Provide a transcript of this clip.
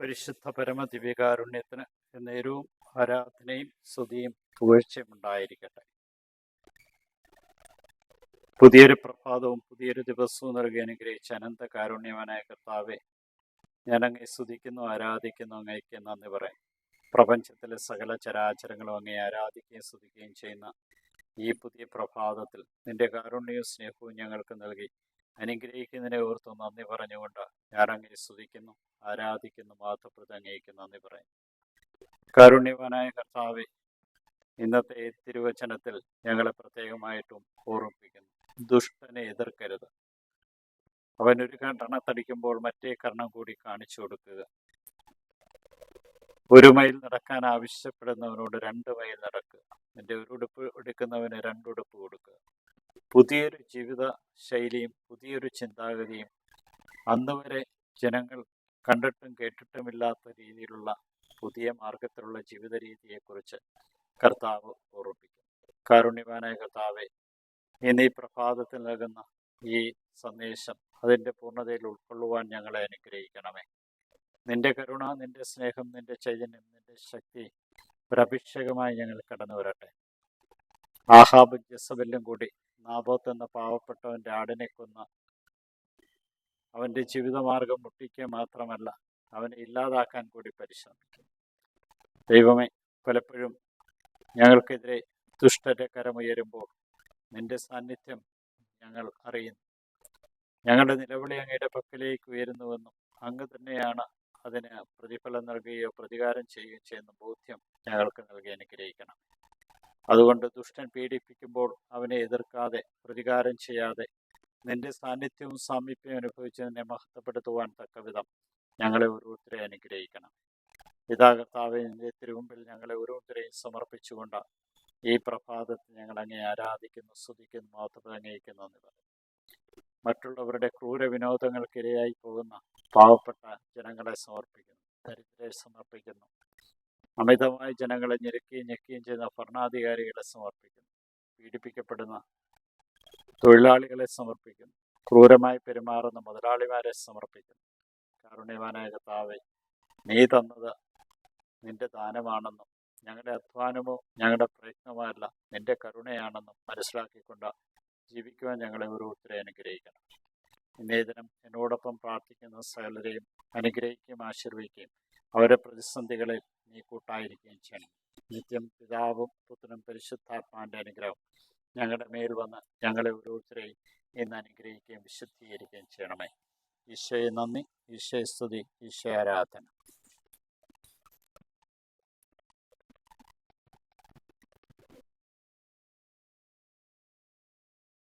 പരിശുദ്ധ പരമ ദിവ്യകാരുണ്യത്തിന് എന്നേരവും ആരാധനയും സ്തുതിയും പുകഴ്ചയും ഉണ്ടായിരിക്കട്ടെ. പുതിയൊരു പ്രഭാതവും പുതിയൊരു ദിവസവും നൽകി അനുഗ്രഹിച്ച അനന്ത കാരുണ്യവനായ കർത്താവെ ഞാൻ അങ്ങേ സ്തുതിക്കുന്നു ആരാധിക്കുന്നു അങ്ങേക്ക് നന്ദി പറയും. പ്രപഞ്ചത്തിലെ സകല ചരാചരങ്ങളും അങ്ങേ ആരാധിക്കുകയും സ്തുതിക്കുകയും ചെയ്യുന്ന ഈ പുതിയ പ്രഭാതത്തിൽ നിന്റെ കാരുണ്യവും സ്നേഹവും ഞങ്ങൾക്ക് നൽകി അനുഗ്രഹിക്കുന്നതിനെ ഓർത്ത് നന്ദി പറഞ്ഞുകൊണ്ട് ഞാൻ അങ്ങേ സ്തുതിക്കുന്നു ആരാധിക്കുന്നു മാധപ്രത അങ്ങേക്ക് നന്ദി പറയും കാരുണ്യവാനായ കർത്താവെ ഇന്നത്തെ തിരുവചനത്തിൽ ഞങ്ങളെ പ്രത്യേകമായിട്ടും ഓർമ്മിപ്പിക്കുന്നു. ദുഷ്ടനെ എതിർക്കരുത്. അവൻ ഒരു കർണത്തടിക്കുമ്പോൾ മറ്റേ കർണം കൂടി കാണിച്ചു കൊടുക്കുക. ഒരു മൈൽ നടക്കാൻ ആവശ്യപ്പെടുന്നവനോട് രണ്ട് മൈൽ നടക്കുക. എന്റെ ഒരു ഉടുപ്പ് എടുക്കുന്നവന് രണ്ടുടുപ്പ് കൊടുക്കുക. പുതിയൊരു ജീവിത ശൈലിയും പുതിയൊരു ചിന്താഗതിയും അന്ന് വരെ ജനങ്ങൾ കണ്ടിട്ടും കേട്ടിട്ടുമില്ലാത്ത രീതിയിലുള്ള പുതിയ മാർഗത്തിലുള്ള ജീവിത രീതിയെക്കുറിച്ച് കർത്താവ് ഓർമ്മിപ്പിക്കും. കാരുണ്യവാനായ കർത്താവെ ഇന്ന് ഈ പ്രഭാതത്തിൽ നൽകുന്ന ഈ സന്ദേശം അതിന്റെ പൂർണതയിൽ ഉൾക്കൊള്ളുവാൻ ഞങ്ങളെ അനുഗ്രഹിക്കണമേ. നിന്റെ കരുണ നിന്റെ സ്നേഹം നിന്റെ ചൈതന്യം നിന്റെ ശക്തി ഒരഭിഷേകമായി ഞങ്ങൾ കടന്നു വരട്ടെ ആഹാബും ജസബെല്ലും കൂടി നാബോത്ത് എന്ന പാവപ്പെട്ടവന്റെ ആടിനെ കൊന്ന അവന്റെ ജീവിതമാർഗം മുട്ടിക്കുക മാത്രമല്ല അവനെ ഇല്ലാതാക്കാൻ കൂടി പരിശ്രമിക്കും. ദൈവമേ പലപ്പോഴും ഞങ്ങൾക്കെതിരെ ദുഷ്ടന്റെ കരമുയരുമ്പോൾ നിന്റെ സാന്നിധ്യം ഞങ്ങൾ അറിയുന്നു. ഞങ്ങളുടെ നിലവിളി അങ്ങയുടെ പക്കലേക്ക് ഉയരുന്നുവെന്നും അങ്ങ് തന്നെയാണ് അതിന് പ്രതിഫലം നൽകുകയോ പ്രതികാരം ചെയ്യുകയോ ചെയ്യുന്ന ബോധ്യം ഞങ്ങൾക്ക് നൽകി അനുഗ്രഹിക്കണം അതുകൊണ്ട് ദുഷ്ടൻ പീഡിപ്പിക്കുമ്പോൾ അവനെ എതിർക്കാതെ പ്രതികാരം ചെയ്യാതെ നിന്റെ സാന്നിധ്യവും സാമീപ്യവും അനുഭവിച്ചതിനെ മഹത്വപ്പെടുത്തുവാൻ തക്കവിധം ഞങ്ങളെ ഓരോരുത്തരെ അനുഗ്രഹിക്കണം. പിതാ കർത്താവെ നിന്റെ തിരുമുമ്പിൽ ഞങ്ങളെ ഓരോരുത്തരെയും സമർപ്പിച്ചുകൊണ്ട് ഈ പ്രഭാതത്തിൽ ഞങ്ങൾ അങ്ങേ ആരാധിക്കുന്നു സ്തുതിക്കുന്നു മാത്രം അംഗീകരിക്കുന്നു എന്ന് പറയും. മറ്റുള്ളവരുടെ ക്രൂര വിനോദങ്ങൾക്കിരയായി പോകുന്ന പാവപ്പെട്ട ജനങ്ങളെ സമർപ്പിക്കുന്നു ദരിദ്രരെ സമർപ്പിക്കുന്നു അമിതമായി ജനങ്ങളെ ഞെരുക്കുകയും ഞെക്കുകയും ചെയ്യുന്ന ഭരണാധികാരികളെ സമർപ്പിക്കുന്നു പീഡിപ്പിക്കപ്പെടുന്ന തൊഴിലാളികളെ സമർപ്പിക്കുന്നു. ക്രൂരമായി പെരുമാറുന്ന മുതലാളിമാരെ സമർപ്പിക്കുന്നു. കാരുണ്യവാനായ കർത്താവെ നീ തന്നത് നിന്റെ ദാനമാണെന്നും ഞങ്ങളുടെ അധ്വാനമോ ഞങ്ങളുടെ പ്രയത്നമോ അല്ല നിന്റെ കരുണയാണെന്നും മനസ്സിലാക്കിക്കൊണ്ട് ജീവിക്കുവാൻ ഞങ്ങളെ ഓരോരുത്തരെ അനുഗ്രഹിക്കണം. ഇന്നേ ദിനം എന്നോടൊപ്പം പ്രാർത്ഥിക്കുന്ന സകലരെയും അനുഗ്രഹിക്കുകയും ആശീർവദിക്കുകയും അവരുടെ പ്രതിസന്ധികളിൽ നീ കൂട്ടായിരിക്കുകയും ചെയ്യണം. നിത്യം പിതാവും പുത്രനും പരിശുദ്ധാത്മാന്റെ അനുഗ്രഹം ഞങ്ങളുടെ മേൽ വന്ന് ഞങ്ങളെ ഓരോരുത്തരെയും ഇന്ന് അനുഗ്രഹിക്കുകയും വിശുദ്ധീകരിക്കുകയും ചെയ്യണമേ. ഈശോയെ നന്ദി ഈശോയെ സ്തുതി ഈശോ ആരാധന.